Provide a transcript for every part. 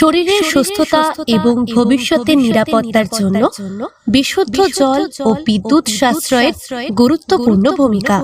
শরীরের সুস্থতা এবং ভবিষ্যতের নিরাপত্তার জন্য বিশুদ্ধ জল ও বিদ্যুৎ সাশ্রয়ের গুরুত্বপূর্ণ ভূমিকা।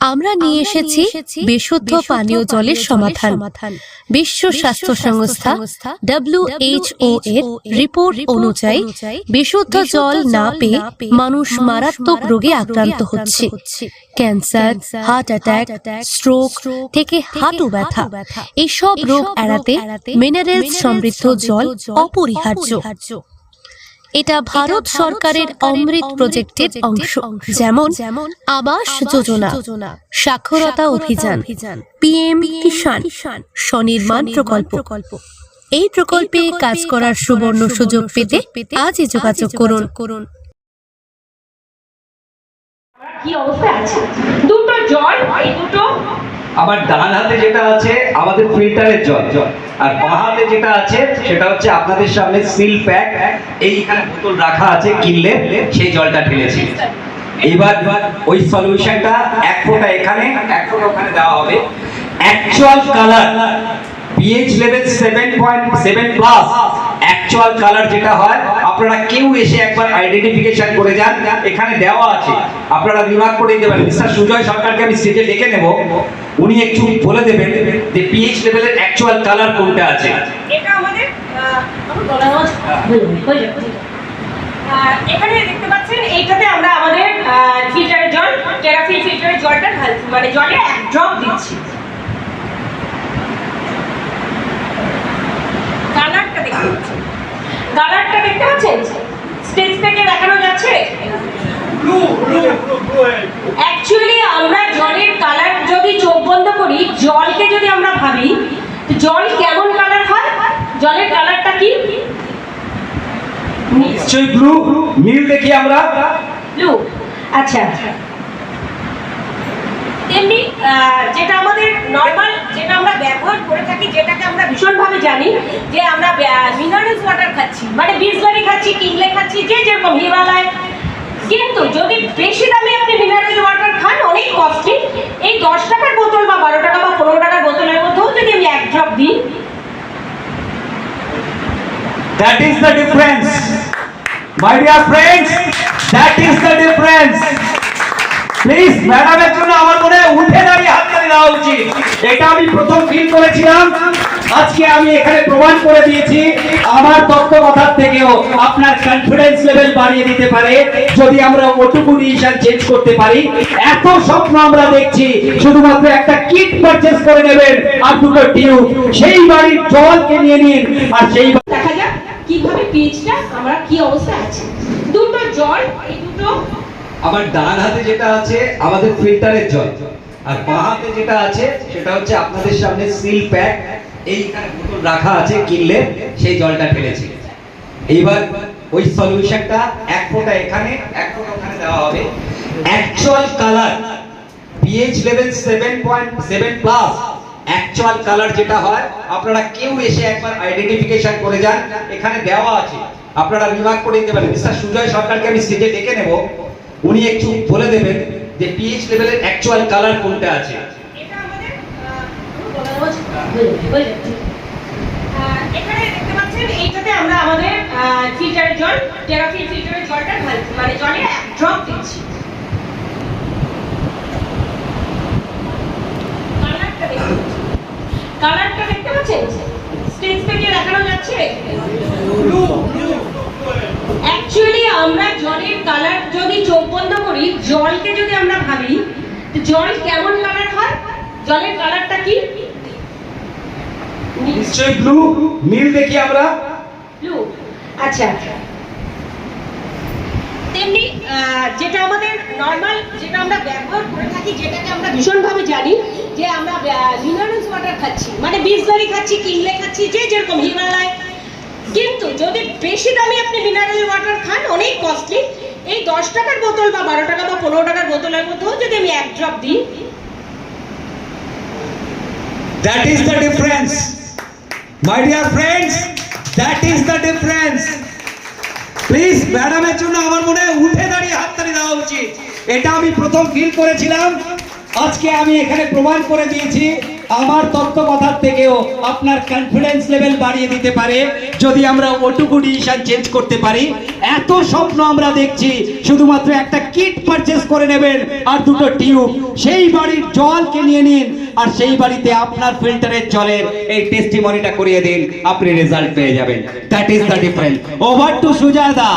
আমরা নিয়ে এসেছি বিশুদ্ধ পানীয় জলের সমাধান। বিশ্ব স্বাস্থ্য সংস্থা ডব্লিউএইচও এর রিপোর্ট অনুযায়ী বিশুদ্ধ জল না পেয়ে মানুষ মারাত্মক রোগে আক্রান্ত হচ্ছে। ক্যান্সার হার্ট অ্যাটাক স্ট্রোক থেকে হাঁটু ব্যথা। এইসব রোগ এড়াতে মিনারেলস সমৃদ্ধ জল অপরিহার্য। এটা ভারত সরকারের অমৃত প্রজেক্টের অংশ যেমন যেমন আবাস যোজনা সাক্ষরতা অভিযান পিএম কিষাণ স্বনির্মাণ প্রকল্প। এই প্রকল্পে কাজ করার সুবর্ণ সুযোগ পেতে আজই যোগাযোগ করুন। করুন। কি অবস্থা আছে? দুটো জল এই দুটো আমার ডান হাতে যেটা আছে, আমাদের ফিল্টারের জল। জল আর বাঁ হাতে যেটা আছে, সেটা হচ্ছে আপনাদের সামনে সিল প্যাক। এইখানে বোতল রাখা আছে কিনলে, সেই জলটা ঢেলেছি। এইবার ওই সলিউশনটা এক ফোঁটা এখানে, এক ফোঁটা ওখানে দেওয়া হবে। Actual colour pH level seven point seven plus actual colour যেটা হয়, আপনারা কেউ এসে একবার আইডেন্টিফিকেশন করে যান। এখানে দেওয়া আছে। আপনারা রিমার্ক করে দেবেন মিস্টার সুজয় সরকারকে আমি স্টেজে ডেকে নেব। উনি একটু বলে দেবেন যে পিএইচ লেভেলের অ্যাকচুয়াল কালার কোনটা আছে। এটা আমাদের এখানে দেখতে পাচ্ছেন, এইটাতে আমরা আমাদের ফিল্টারের জল টেরাফিল ফিল্টারের জলটা মানে জলে এক ড্রপ দিচ্ছি। কালারটা দেখতে পাচ্ছেন? কালারটা দেখতে পাচ্ছেন? স্টেজ থেকে দেখানো যাচ্ছে? অ্যাকচুয়ালি আমরা জলের কালার যদি চোখ বন্ধ করি জলকে যদি আমরা ভাবি জল কেমন কালার হয়? জলের কালারটা কি? নিশ্চয়ই ব্লু নীল দেখি আমরা। ব্লু আচ্ছা। তেমনি যেটা আমাদের নর্মাল যেটা আমরা ব্যবহার করে থাকি যেটাকে আমরা ভীষণভাবে জানি যে আমরা মিনারেলস ওয়াটার খাচ্ছি। মানে বিসলারি খাচ্ছি কিনলে খাচ্ছি যে যেরকম হিমালয় কিন্তু যদি বেশি দামে আপনি মিনারেল ওয়াটার খান অনেক কস্টলি এই দশ টাকার বোতল বা বারো টাকা বা পনেরো টাকার বোতলের মধ্যেও যদি আমি এক ড্রপ দিই That is the difference. My dear friends, that is the difference. Please ম্যাডামের জন্য আমার মনে উঠে দাঁড়িয়ে হাততালি দেওয়া উচিত এটা আমি প্রথম ফিল করেছিলাম আজকে আমি এখানে প্রমাণ করে দিয়েছি আমার তত্ত্বকথার থেকেও আপনার কনফিডেন্স লেভেল বাড়িয়ে দিতে পারে যদি আমরা ওটুকু ডিসিশন চেঞ্জ করতে পারি। এত স্বপ্ন আমরা দেখছি শুধুমাত্র একটা কিট পারচেজ করে নেবেন আর দুটো টিউব সেই বাড়ির জলকে নিয়ে নিন আর সেই দেখা যাক কীভাবে পিএইচটা আমরা কি অবস্থায় আছে। দুটো জল এই দুটো। আমার ডান হাতে যেটা আছে আমাদের ফিল্টারের জল। আর বাঁ হাতে যেটা আছে সেটা হচ্ছে আপনাদের সামনে সিল প্যাক এইখানে বোতল রাখা আছে, কিনলে সেই জলটা এইবার ওই সলিউশনটা এক ফোঁটা এখানে, এক ফোঁটা ওখানে দেওয়া হবে। Actual colour pH level seven point seven plus actual colour যেটা হয়, আপনারা কেউ এসে একবার আইডেন্টিফিকেশন করে যান, এখানে দেওয়া আছে। আপনারা রিমার্ক করে দিতে পারেন মিস্টার সুজয় সরকারকে আমি স্টেজে ডেকে নেব। উনি একটু বলে দেবেন যে পিএইচ লেভেলের অ্যাকচুয়াল কালার কোনটা আছে এটা আমাদের আহ, আমার গলা আওয়াজ হয়ে যাবে, হয়ে যাবে। আহ, এখানে দেখতে পাচ্ছেন, এইটাতে আমরা আমাদের ফিল্টারের জল টেরাফিল ফিল্টারের জলটা ঢালছি মানে জলে ড্রপ দিচ্ছি। কালারটা দেখতে পাচ্ছেন? স্টেজ থেকে দেখানো যাচ্ছে। অ্যাকচুয়ালি আমরা জলের কালার যদি চোখ বন্ধ করি, জলকে যদি আমরা ভাবি জল কেমন কালার হয়? জলের কালারটা কি? নিশ্চয়ই ব্লু নীল দেখি আমরা। ব্লু আচ্ছা। তেমনি যেটা আমাদের নর্মাল যেটা আমরা ব্যবহার করে থাকি যেটাকে আমরা ভীষণভাবে জানি যে আমরা মিনারেলস ওয়াটার খাচ্ছি। মানে বিসলারি খাচ্ছি কিনলে খাচ্ছি যে যেরকম হিমালয়। কিন্তু যদি বেশি দামি আপনি মিনারেল ওয়াটার খান অনেক কস্টলি এই দশ টাকার বোতল বা বারো টাকা বা পনেরো টাকার বোতলের মধ্যেও যদি আমি এক ড্রপ দিই That is the difference. My dear friends, that is the difference. Please ম্যাডামের জন্য আমার মনে উঠে দাঁড়িয়ে হাততালি দেওয়া উচিত। এটা আমি প্রথম ফিল করেছিলাম। আজকে আমি এখানে প্রমাণ করে দিয়েছি। আমার তত্ত্বকথার থেকেও আপনার কনফিডেন্স লেভেল বাড়িয়ে দিতে পারে, যদি আমরা ওটুকু ডিসিশন চেঞ্জ করতে পারি। এত স্বপ্ন আমরা দেখছি, শুধুমাত্র একটা কিট পারচেস করে নেবেন আর দুটো টিউব সেই বাড়ির জলকে নিয়ে নিন, আর সেই বাড়িতে আপনার ফিল্টারের জলের এই টেস্টিমনিটা করিয়ে দিন, আপনি রেজাল্ট পেয়ে যাবেন। That is the difference over to Sujada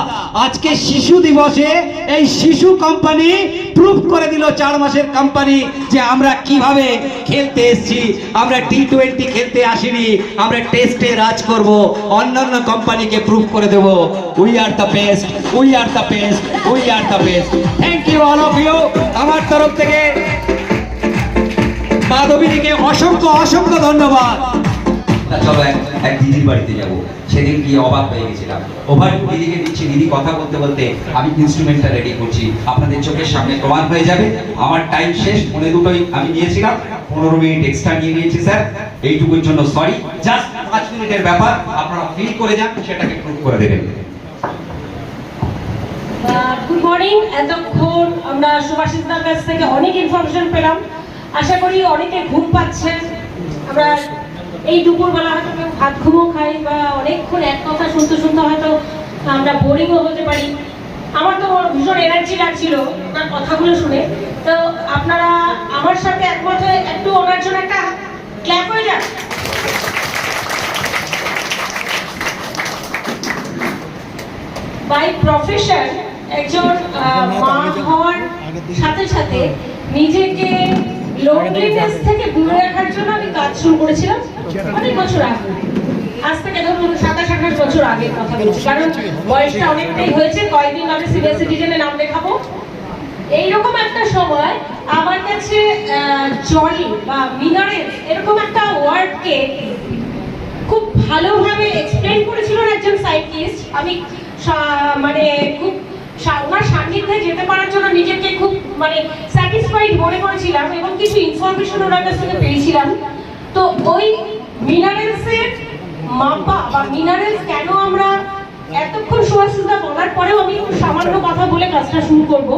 আজকে শিশু দিবসে এই শিশু কোম্পানি প্রুফ করে দিল চার মাসের কোম্পানি যে আমরা কীভাবে খেলতে এসেছি। আমরা টি টোয়েন্টি খেলতে আসিনি, আমরা টেস্টে রাজ করব, অন্যান্য কোম্পানিকে প্রুভ করে দেব। We are the best we are the best we are the best thank you all of you আমার তরফ থেকে মাধবীদিকে অসংখ্য অসংখ্য ধন্যবাদ। চলো এক দিদির বাড়িতে যাব। সেদিন গিয়ে অবাক হয়ে গেছিলাম। ওভার দিদিকে দিচ্ছি, দিদি কথা বলতে বলতে আমি ইনস্ট্রুমেন্টটা রেডি করছি। আপনাদের চোখের সামনে প্রমাণ হয়ে যাবে। আমার টাইম শেষ মনে দুটোই আমি নিয়েছিলাম। পনেরো মিনিট এক্সট্রা নিয়ে নিয়েছি স্যার এইটুকুর জন্য সরি জাস্ট পাঁচ মিনিটের ব্যাপার, আপনারা ফিল করে যান, সেটাকে প্রুভ করে দেবেন। গুড মর্নিং এতক্ষণ আমরা সুভাষিসদার কাছ থেকে অনেক ইনফরমেশন পেলাম। আশা করি অনেকে ঘুম পাচ্ছে আমরা এই দুপুরবেলা হয়তো কেউ ভাত ঘুমও খাই বা অনেকক্ষণ এক কথা শুনতে শুনতে হয়তো আমরা বোরিংও হতে পারি। আমার তো ভীষণ এনার্জি লাগছিল ওনার কথাগুলো শুনে। তো আপনারা আমার সাথে একমত হয়ে একটু ওনার জন্য একটা ক্ল্যাপ হয়ে যান। বাই প্রফেশন একজন মা হওয়ার সাথে সাথে নিজেকে লোনলিনেস থেকে দূরে রাখার জন্য আমি কাজ শুরু করেছিলাম অনেক বছর আগে। আজ থেকে ধরুন সাতাশ, আঠাশ বছর আগে কথা বলছি, কারণ বয়সটা অনেকটাই হয়েছে, কয়েকদিন আমি সিনিয়র সিটিজেনে নাম লেখাবো। এইরকম একটা সময় আমার কাছে জলি বা মিনারেল এরকম একটা ওয়ার্ডকে খুব ভালোভাবে এক্সপ্লেন করেছিলেন একজন সাইন্টিস্ট আমি মানে খুব যেতে পারার জন্য নিজেকে খুব মানে স্যাটিসফাইড মনে করেছিলাম এবং কিছু ইনফরমেশন ওনার কাছ থেকে পেয়েছিলাম। তো ওই মিনারেলসের মাপা বা মিনারেলস কেন আমরা এতক্ষণ সুভাষিতা বলার পরেও আমি একটু সামান্য কথা বলে কাজটা শুরু করব।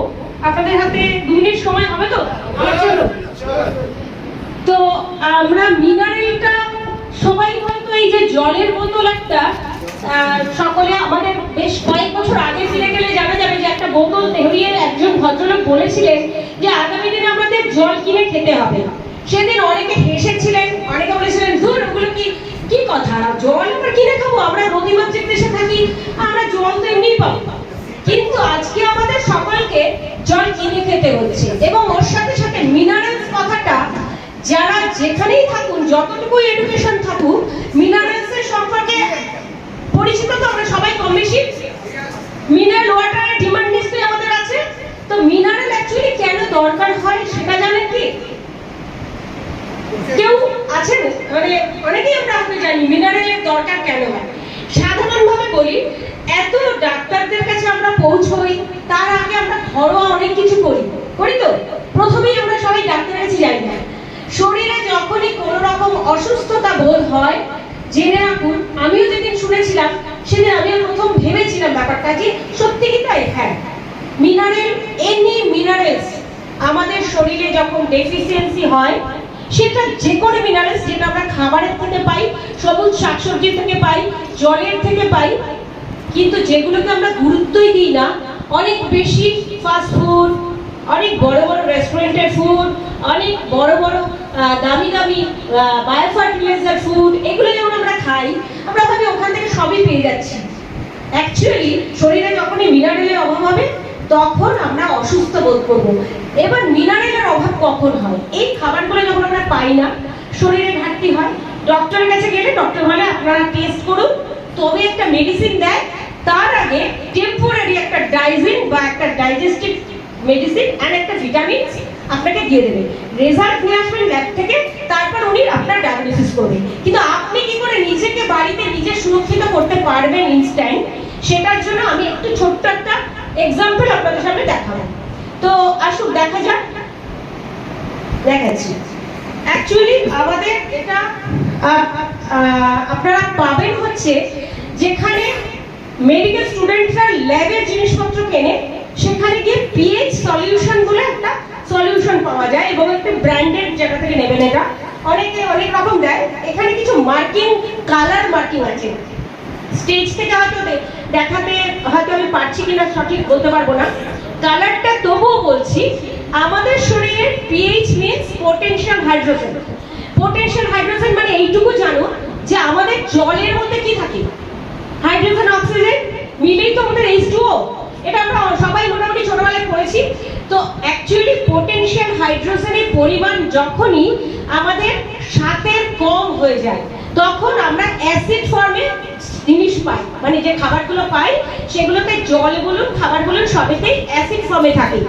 আপনাদের হাতে দু মিনিট সময় হবে তো? আমার তো আমরা মিনারেলটা সবাই হয়তো এই যে জলের বোতল একটা সকলে আমাদের বেশ কয়েক বছর আগে ফিরে গেলে জানা বোতল ধরিয়ে একজন ভদ্রলোক বলেছিলেন যে আগামী দিনে আমাদের জল কিনে খেতে হবে। সেদিন অনেকে হেসেছিলেন, অনেকে বলেছিলেন, ধুর, ওগুলো কি কি কথা? জল আমরা কিনে খাব? আমরা নদীমাতৃক দেশে থাকি, আমরা জল তো এমনি পাবো। কিন্তু আজকে আমাদের সকলকে জল কিনে খেতে হচ্ছে এবং ওর সাথে সাথে মিনারেলস কথাটা, যারা যেখানেই থাকুন যতটুকু এডুকেশন থাকুক মিনারেলস এর সম্পর্কে পরিচিত তো আমরা সবাই কম বেশি। মিনারেল ওয়াটারের ডিমান্ড নিশ্চয়ই আমাদের আছে তো মিনারেল অ্যাকচুয়ালি কেন দরকার হয় সেটা জানেন কি কেউ আছেন মানে অনেকেই আমরা আপনি জানি মিনারেলের দরকার কেন হয়? সাধারণভাবে বলি, এত ডাক্তারদের কাছে আমরা পৌঁছই, তার আগে আমরা ঘরোয়া অনেক কিছু করি। করি তো? প্রথমেই আমরা সবাই ডাক্তারের কাছে যাই না। শরীরে যখনই কোনো রকম অসুস্থতা বোধ হয়, জেনে রাখুন, আমিও যেদিন শুনেছিলাম, সেদিন আমিও প্রথম ভেবেছিলাম ব্যাপারটা যে সত্যি কি তাই? হ্যাঁ। মিনারেল এনি মিনারেলস আমাদের শরীরে যখন ডেফিসিয়েন্সি হয় সেটা যে কোনো মিনারেলস যেটা আমরা খাবারের থেকে পাই, সবুজ শাকসবজি থেকে পাই, জলের থেকে পাই, কিন্তু যেগুলোকে আমরা গুরুত্বই দিই না, অনেক বেশি ফাস্ট ফুড অনেক বড় বড় রেস্টুরেন্টের ফুড অনেক বড় বড় দামি দামি বায়োফার্টিলাইজার ফুড এগুলো যেমন আমরা খাই, আমরা ভাবি ওখান থেকে সবই পেয়ে যাচ্ছি। অ্যাকচুয়ালি শরীরে যখনই মিনারেলের অভাব হবে তখন আমরা অসুস্থ বোধ করব। এবার মিনারেলের অভাব কখন হয়? এই খাবারগুলো যখন আমরা পাই না, শরীরে ঘাটতি হয় ডক্টরের কাছে গেলে ডক্টর বলে, আপনারা টেস্ট করুন। তবে একটা মেডিসিন দেয়, তার আগে টেম্পোরারি একটা ডাইজিন বা একটা ডাইজেস্টিভ মেডিসিন অ্যান্ড একটা ভিটামিন আপনাকে দিয়ে দেবে। রেজাল্ট নিয়ে আসবেন ল্যাব থেকে, তারপর উনি আপনার ডায়াগনোসিস করবে। কিন্তু আপনি কি করে নিজেকে বাড়িতে নিজে সুরক্ষিত করতে পারবেন ইনস্ট্যান্ট সেটার জন্য আমি একটু ছোট্ট একটা এক্সাম্পল আপনাদের সামনে দেখাবো। তো আসুন দেখা যাক। দেখাচ্ছি। অ্যাকচুয়ালি আমাদের এটা আপনারা পাবেন হচ্ছে যেখানে মেডিকেল স্টুডেন্টরা ল্যাবের জিনিসপত্র কেনে, সেখানে গিয়ে পিএইচ সলিউশন বলে একটা সলিউশন পাওয়া যায় এবং একটা ব্র্যান্ডেড জায়গা থেকে নেবেন এটা। অনেকে অনেক রকম দেয়। এখানে কিছু মার্কিং কালার মার্কিং আছে। স্টেজ থেকে হয়তো দেখাতে হয়তো আমি পারছি কিনা সঠিক বলতে পারব না। কালারটা তবুও বলছি, আমাদের শরীরের pH means potential hydrogen potential hydrogen মানে এইটুকু জানো যে আমাদের জলের মধ্যে কি থাকে? হাইড্রোজেন অক্সিজেন মিলেই তো আমাদের এইচ টুও এটা আমরা সবাই মোটামুটি ছোটবেলায় পড়েছি। তো অ্যাকচুয়ালি পোটেনশিয়াল হাইড্রোজেনের পরিমাণ যখনই আমাদের সাতের কম হয়ে যায়, তখন আমরা অ্যাসিড ফর্মে জিনিস পাই মানে যে খাবারগুলো পাই, সেগুলোতে জল বলুন, খাবার বলুন সবেতেই অ্যাসিড ফর্মে থাকে।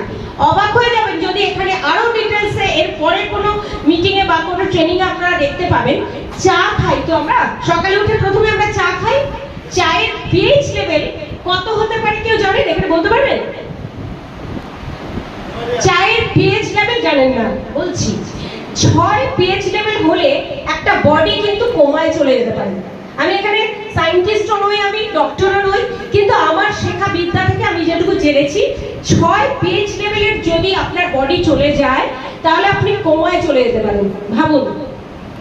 অবাক হয়ে যাবেন যদি এখানে আরও ডিটেলসে এর পরে কোনো মিটিং এ বা কোনো ট্রেনিং আপনারা দেখতে পাবেন। চা খাই তো আমরা। সকালে উঠে প্রথমে আমরা চা খাই। চায়ের পিএইচ লেভেল কত হতে পারে কেউ জানেন এখানে বলতে পারবেন? চায়ের পিএইচ লেভেল জানেন না, বলছি। ছয় পিএইচ লেভেল হলে একটা বডি কিন্তু কোমায় চলে যেতে পারে। আমি এখানে সায়েন্টিস্টও নই আমি ডক্টরও নই, কিন্তু আমার শেখা বিদ্যা থেকে আমি যেটুকু জেনেছি, ছয় পিএইচ লেভেলের যদি আপনার বডি চলে যায়, তাহলে আপনি কোমায় চলে যেতে পারেন, ভাবুন।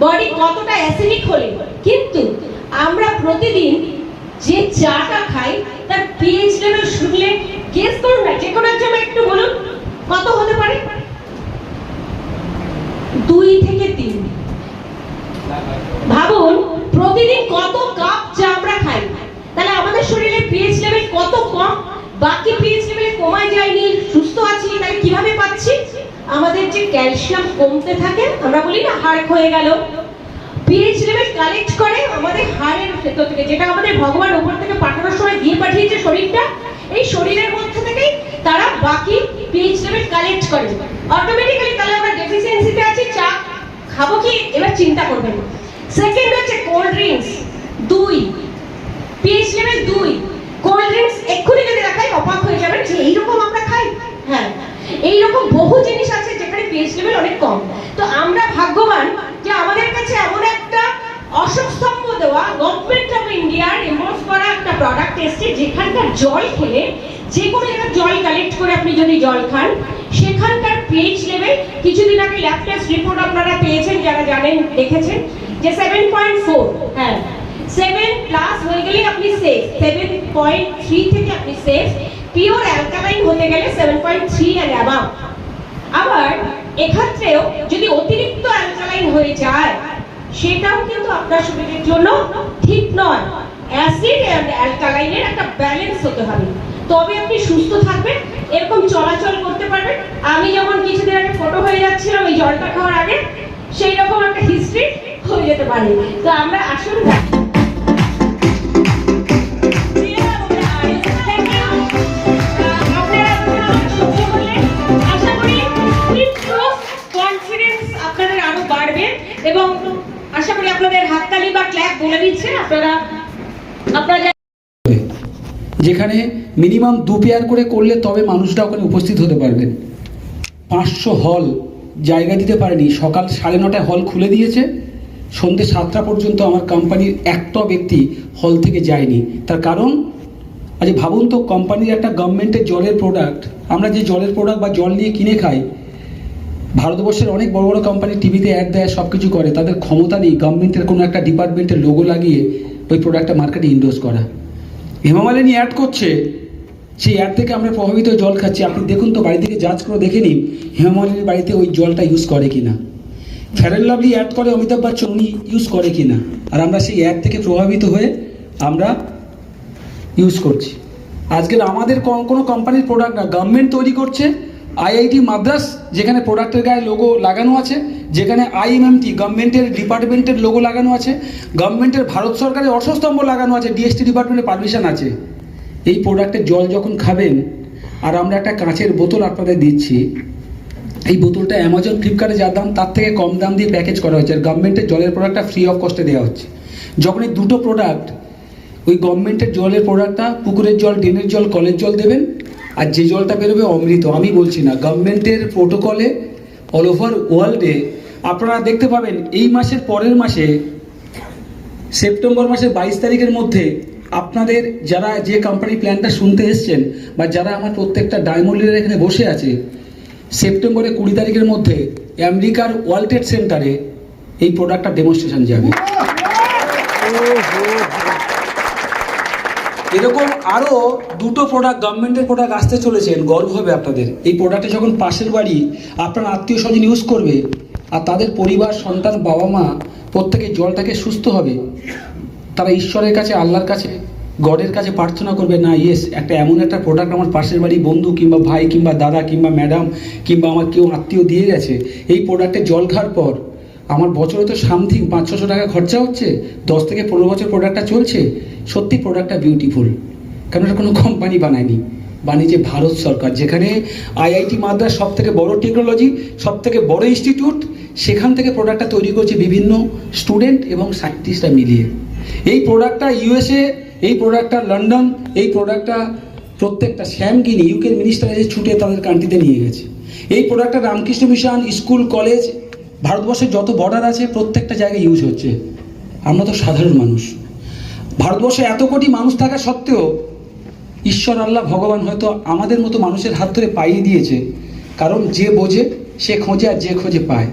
বডি কতটা অ্যাসিডিক হলে? কিন্তু আমরা প্রতিদিন যে চাটা খাই, তার পিএইচ লেভেল শুনলে গেস করুন না, যে কোনো একজন একটু বলুন, কত হতে পারে? দুই থেকে তিন। ভাবুন প্রতিদিন কত কাপ চা আমরা খাই? তাহলে আমাদের শরীরে পিএইচ লেভেল কত কম? বাকি পিএইচ লেভেলে কমায় যায়নি সুস্থ আছি, তাহলে কীভাবে পাচ্ছি? আমাদের যে ক্যালসিয়াম কমতে থাকে, আমরা বলি না হাড় ক্ষয়ে গেল। পিএইচ লেভেল কালেক্ট করে আমাদের হাড়ের ভেতর থেকে, যেটা আমাদের ভগবান উপর থেকে পাঠানোর সময় দিয়ে পাঠিয়েছে শরীরটা, এই শরীরের মধ্যে থেকেই তারা বাকি পিএইচ লেভেল কালেক্ট করে। অটোমেটিক্যালি তাহলে আমরা ডেফিসিয়েন্সিতে আছি, চা খাব কি? এবার চিন্তা করবেন সেকেন্ড হচ্ছে কোল্ড ড্রিঙ্কস দুই পিএইচ লেভেল দুই। কোল্ড ড্রিঙ্কস এক্ষুনি যদি দেখাই অবাক হয়ে যাবেন যে এইরকম আমরা খাই। হ্যাঁ এইরকম বহু জিনিস আছে যেখানে পিএইচ লেভেল অনেক কম। তো আমরা ভাগ্যবান যে আমাদের কাছে এমন একটা অশোক স্তম্ভ দেওয়া গভর্নমেন্ট অফ ইন্ডিয়ার এমোস করা একটা প্রোডাক্ট এসছে যেখানকার জল খেলে যে কোনো একটা জল কালেক্ট করে আপনি যদি জল খান, সেখানকার পিএইচ লেভেল কিছুদিন আগে ল্যাব রিপোর্ট আপনারা পেয়েছেন, যারা জানেন, দেখেছেন। যে সেভেন পয়েন্ট ফোর হ্যাঁ। সেভেন প্লাস হয়ে গেলে আপনি সেফ সেভেন পয়েন্ট থ্রি থেকে আপনি সেফ পিওর অ্যালকালাইন হতে গেলে seven point three and above আবার এক্ষেত্রেও যদি অতিরিক্ত অ্যালকালাইন হয়ে যায়, সেটাও কিন্তু আপনার শরীরের জন্য ঠিক নয়। অ্যাসিড এন্ড অ্যালকালাইনের একটা ব্যালেন্স হতে হবে। তবে আপনি সুস্থ থাকবেন, এরকম চলাচল করতে পারবেন। আমি যেমন কিছুদিন আগে ফটো হয়ে যাচ্ছিলাম এই জলটা খাওয়ার আগে সেই রকম একটা হিস্ট্রি যেতে পারে। তো আমরা এবং আশা করি আপনাদের হাততালি বা ক্ল্যাপ বলে আপনারা আপনারা যেখানে মিনিমাম দু পেয়ার করে করলে তবে মানুষরা ওখানে উপস্থিত হতে পারবেন। পাঁচশো হল জায়গা দিতে পারেনি। সকাল সাড়ে নটায় হল খুলে দিয়েছে। সন্ধ্যে সাতটা পর্যন্ত আমার কোম্পানির একটা ব্যক্তি হল থেকে যায়নি। তার কারণ, আজ ভাবুন তো কোম্পানির একটা গভর্নমেন্টের জলের প্রোডাক্ট আমরা যে জলের প্রোডাক্ট বা জল নিয়ে কিনে খাই, ভারতবর্ষের অনেক বড় বড় কোম্পানি টিভিতে অ্যাড দেয় সব কিছু করে, তাদের ক্ষমতা নেই গভর্নমেন্টের কোনো একটা ডিপার্টমেন্টের লোগো লাগিয়ে ওই প্রোডাক্টটা মার্কেটে ইন্ডোজ করা। হেমামালিনী অ্যাড করছে, সেই অ্যাড থেকে আমরা প্রভাবিত জল খাচ্ছি। আপনি দেখুন তো বাড়ি থেকে জাজ করে দেখে নিন, হেমামালিনীর বাড়িতে ওই জলটা ইউজ করে কিনা। ফ্যারেন লাভলি অ্যাড করে অমিতাভ বচ্চন, উনি ইউজ করে কিনা। আর আমরা সেই অ্যাড থেকে প্রভাবিত হয়ে আমরা ইউজ করছি। আজকের আমাদের কোন- কোম্পানির প্রোডাক্ট না গভর্নমেন্ট তৈরি করছে। আইআইটি মাদ্রাস, যেখানে প্রোডাক্টের গায়ে লোগো লাগানো আছে, যেখানে আইএমএমটি গভর্নমেন্টের ডিপার্টমেন্টের লোগো লাগানো আছে গভর্নমেন্টের ভারত সরকারের অশ্বস্তম্ভ লাগানো আছে ডিএসটি ডিপার্টমেন্টের পারমিশন আছে। এই প্রোডাক্টের জল যখন খাবেন, আর আমরা একটা কাঁচের বোতল আপনাদের দিচ্ছি এই বোতলটা অ্যামাজন ফ্লিপকার্টে যা দাম, তার থেকে কম দাম দিয়ে প্যাকেজ করা হচ্ছে আর গভর্নমেন্টের জলের প্রোডাক্টটা ফ্রি অফ কস্টে দেওয়া হচ্ছে। যখন এই দুটো প্রোডাক্ট ওই গভর্নমেন্টের জলের প্রোডাক্টটা পুকুরের জল, ড্রেনের জল, কলের জল দেবেন, আর যে জলটা বেরোবে অমৃত। আমি বলছি না গভর্নমেন্টের প্রোটোকলে অল ওভার ওয়ার্ল্ডে আপনারা দেখতে পাবেন, এই মাসের পরের মাসে, সেপ্টেম্বর মাসের বাইশ তারিখের মধ্যে আপনাদের যারা যে কোম্পানি প্ল্যানটা শুনতে এসছেন, বা যারা আমার প্রত্যেকটা ডায়মন্ডের এখানে বসে আছে সেপ্টেম্বরে কুড়ি তারিখের মধ্যে আমেরিকার ওয়ার্ল্ড ট্রেড সেন্টারে এই প্রোডাক্টটা ডেমনস্ট্রেশন যাবে। এরকম আরও দুটো প্রোডাক্ট গভর্নমেন্টের প্রোডাক্ট আসতে চলেছেন গর্ব হবে আপনাদের। এই প্রোডাক্টে যখন পাশের বাড়ি আপনার আত্মীয় স্বজন ইউজ করবে আর তাদের পরিবার, সন্তান বাবা মা প্রত্যেকে জলটাকে সুস্থ হবে, তারা ঈশ্বরের কাছে, আল্লাহর কাছে গডের কাছে প্রার্থনা করবে, না ইয়েস একটা এমন একটা প্রোডাক্ট আমার পাশের বাড়ি বন্ধু কিংবা ভাই কিংবা দাদা কিংবা ম্যাডাম কিংবা আমার কেউ আত্মীয় দিয়ে গেছে, এই প্রোডাক্টে জল খাওয়ার পর আমার বছরে তো সামথিং পাঁচ ছশো টাকা খরচা হচ্ছে, দশ থেকে পনেরো বছর প্রোডাক্টটা চলছে, সত্যি প্রোডাক্টটা বিউটিফুল কারণ এটা কোনো কোম্পানি বানায়নি? বানিয়েছে ভারত সরকার, যেখানে আইআইটি মাদ্রাস সব থেকে বড় টেকনোলজি সব থেকে বড় ইনস্টিটিউট সেখান থেকে প্রোডাক্টটা তৈরি করছে বিভিন্ন স্টুডেন্ট এবং সায়েন্টিস্টরা মিলিয়ে। এই প্রোডাক্টটা ইউএসএ এই প্রোডাক্টটা লন্ডন এই প্রোডাক্টটা প্রত্যেকটা শ্যামগিনি ইউকের মিনিস্টার এসে ছুটে তাদের কান্ট্রিতে নিয়ে গেছে। এই প্রোডাক্টটা রামকৃষ্ণ মিশন স্কুল কলেজ ভারতবর্ষের যত বর্ডার আছে, প্রত্যেকটা জায়গায় ইউজ হচ্ছে। আমরা তো সাধারণ মানুষ। ভারতবর্ষে এত কোটি মানুষ থাকা সত্ত্বেও, ঈশ্বর, আল্লাহ, ভগবান হয়তো আমাদের মতো মানুষের হাত ধরে পাইয়ে দিয়েছে। কারণ যে বোঝে, সে খোঁজে আর যে খোঁজে পায়।